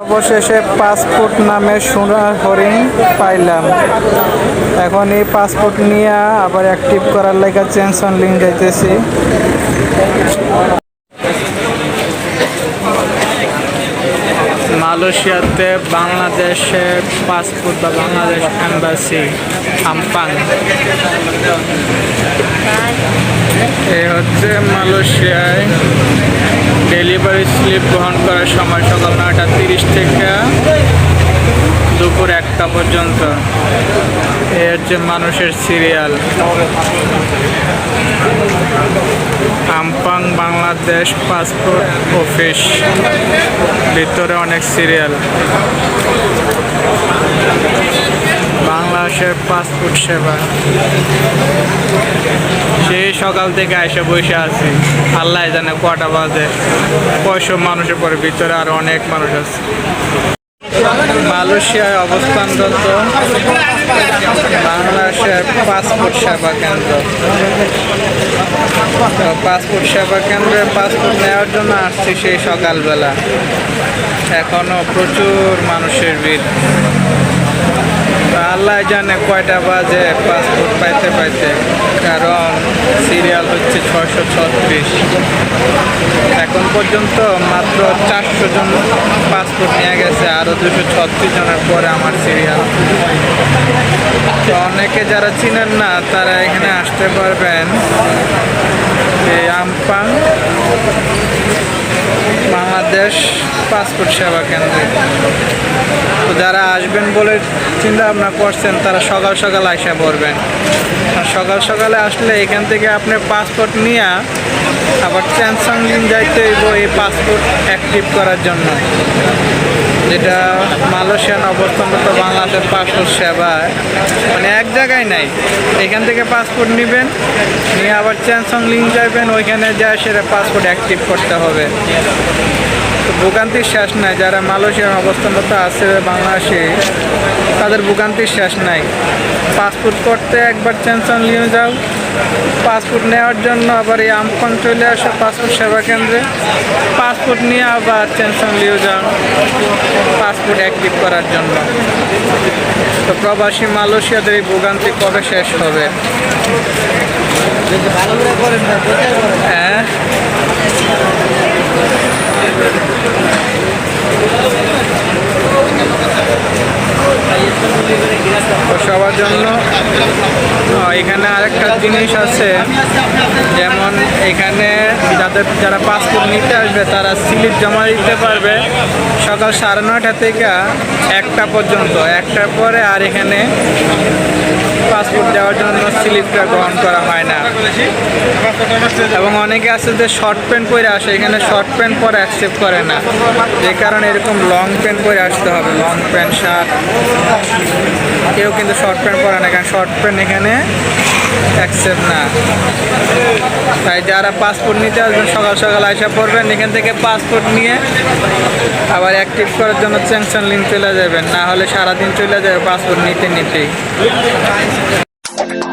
অবশেষে পাসপোর্ট নামে সোনার হরিণ পাইলাম। এখন এই পাসপোর্ট নিয়ে আবার অ্যাক্টিভ করার লেগে চেঞ্জ অন লিঙ্ক যাইতেছি। মালয়েশিয়াতে বাংলাদেশের পাসপোর্ট বা বাংলাদেশ এম্বাসি আমপাং এ হচ্ছে মালয়েশিয়ায় ডেলিভারি স্লিপ গ্রহণ করার সময় সকাল তিরিশ থেকে দুপুর একটা পর্যন্ত। এর হচ্ছে মানুষের serial Ampang Bangladesh passport office ভিতরে অনেক সিরিয়াল বাংলাদেশের পাসপোর্ট সেবা। সেই সকাল থেকে এসে বসে আছি। আল্লাহ জানে কটা বাজে। কয়শো মানুষের পরে ভিতরে আর অনেক মানুষ আছে। মালয়েশিয়ায় অবস্থানরত বাংলাদেশের পাসপোর্ট সেবা কেন্দ্র। পাসপোর্ট সেবা কেন্দ্রে পাসপোর্ট নেওয়ার জন্য আসছি সেই সকালবেলা। এখনও প্রচুর মানুষের ভিড়। আল্লাহ জানে কয়টা বাজে পাসপোর্ট পাইতে পাইতে, কারণ সিরিয়াল হচ্ছে ছয়শো ছত্রিশ। এখন পর্যন্ত মাত্র চারশো জন পাসপোর্ট নিয়ে গেছে আরও দুশো ছত্রিশ জনের পরে আমার সিরিয়াল তো অনেকে যারা চিনেন না, তারা এখানে আসতে পারবেন। আমপাং। পাসপোর্ট সেবা কেন্দ্রে। তো যারা আসবেন বলে চিন্তা ভাবনা করছেন, তারা সকাল সকাল আসা পড়বেন। আর সকাল সকালে আসলে এখান থেকে আপনার পাসপোর্ট নিয়ে আবার চ্যানসাং লিন যাইতে হইব এই পাসপোর্ট অ্যাক্টিভ করার জন্য। যেটা মালয়েশিয়ান অবস্থানরত বাংলাদেশ পাসপোর্ট সেবা মানে এক জায়গায় নাই। এখান থেকে পাসপোর্ট নেবেন, নিয়ে আবার চ্যানসং লিঙ্ক যাবেন ওইখানে যায় সেটা পাসপোর্ট অ্যাক্টিভ করতে হবে। ভোগান্তির শেষ নাই। যারা মালয়েশিয়ার অবস্থানরত আছে বাংলাদেশে, তাদের ভোগান্তির শেষ নাই। পাসপোর্ট করতে একবার টেনশন নিয়ে যাও। পাসপোর্ট নেওয়ার জন্য আবার এই আমফান চলে আসো পাসপোর্ট সেবা কেন্দ্রে। পাসপোর্ট নিয়ে আবার টেনশন নিয়ে যাও পাসপোর্ট অ্যাক্টিভ করার জন্য। তো প্রবাসী মালয়েশিয়াদের এই ভোগান্তি কবে শেষ হবে? হ্যাঁ তো সবার জন্য। এখানে আরেকটা জিনিস আছে, যেমন এখানে যাদের যারা পাসপোর্ট নিতে আসবে, তারা স্লিপ জমা দিতে পারবে সকাল সাড়ে নয়টা থেকে একটা পর্যন্ত, একটার পরে আর এখানে পাসপোর্ট দেওয়ার জন্য স্লিপটা গ্রহণ করা হয় না। এবং অনেকে আছে যে শর্ট প্যান্ট পরে আসে, এখানে শর্ট প্যান্ট পরে অ্যাকসেপ্ট করে না। যে কারণে এরকম লং প্যান্ট পরে আসতে হবে লং প্যান্ট শার্ট কেউ কিন্তু শর্ট প্যান্ট পরে না, কারণ শর্ট প্যান্ট এখানে অ্যাকসেপ্ট না। তাই যারা পাসপোর্ট নিতে আসবেন, সকাল সকাল আসা পড়বেন, এখান থেকে পাসপোর্ট নিয়ে আবার অ্যাক্টিভ করার জন্য চ্যাংশন লিঙ্ক চলে যাবেন। না হলে সারাদিন চলে যাবে পাসপোর্ট নিতে নিতেই। Thank you.